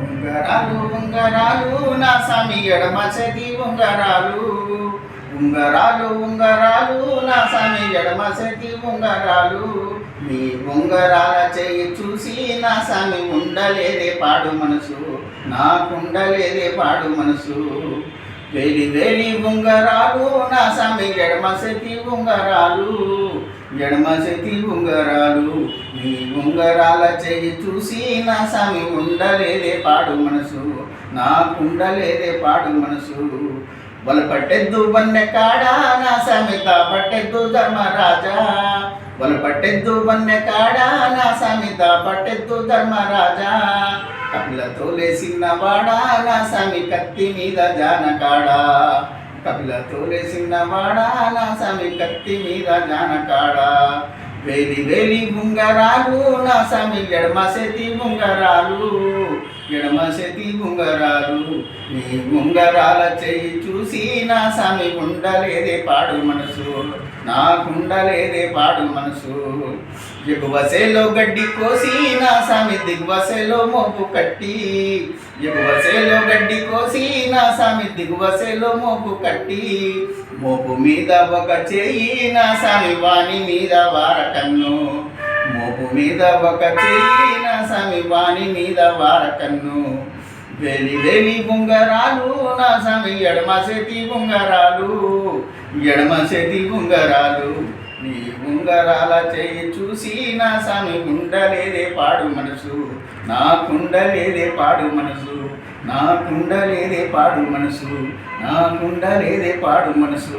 ఉంగరాలు ఉంగరాలు నా స్వామి ఎడమ చేతి ఉంగరాలు. ఉంగరాలు ఉంగరాలు నా స్వామి ఎడమ చేతి ఉంగరాలు. నీ ఉంగరాల చేయి చూసి నా స్వామి ఉండలేదే పాడు మనసు. నాకుండలేదే పాడు మనసు. వేలి వేలి ఉంగరాలు నా స్వామి ఎడమ చేతి ఉంగరాలు. ఎడమ చేతి ఉంగరాలు. నీ ఉంగరాల చేయి చూసి నా స్వామి ఉండలేదే పాడు మనసు. నాకుండలేదే పాడు మనసు. బల పట్టెద్దు బన్నె కాడా? నా సమిత పట్టెద్దు ధర్మరాజా బల పట్టెద్దు బన్నె కాడా? నా సమిత పట్టెద్దు ధర్మరాజా కపిలతో లేసిన వాడా? నా సమి కత్తి మీద జానకాడా? కపిలతో లేసిన వాడా? నా సమి కత్తి మీద జానకాడా? వేలి వేలి ఉంగరాలు నా సమి ఎడమ సెతి ఉంగరాలు ఎడమ సెతి ఉంగరాలు. నీ ఉంగరాల చెయ్యి చూసి నా స్వామి ఉండలేదే పాడు మనసు నాకుండలేదే పాడు మనసు. ఎగువసెలో గడ్డి కోసి నా స్వామి దిగువసేలో మోపు కట్టి ఎగువసెలో గడ్డి కోసి నా సామి దిగువసెలో మోపు కట్టి మోపు మీద ఒక చెయ్యి నా సామి వాణి మీద వారకన్ను. మోపు మీద ఒక చెయ్యి నా సామి వాణి మీద వారకన్ను. వేలి వేలి ఉంగరాలు నా సామి ఎడమ చేతి ఉంగరాలు ఎడమ చేతి ఉంగరాలు. నీ ఉంగరాల చేయి చూసి నా సామి ఉండలేదే పాడు మనసు నాకుండలేదే పాడు మనసు. నాకుండలేదే పాడు మనసు నాకుండలేదే పాడు మనసు.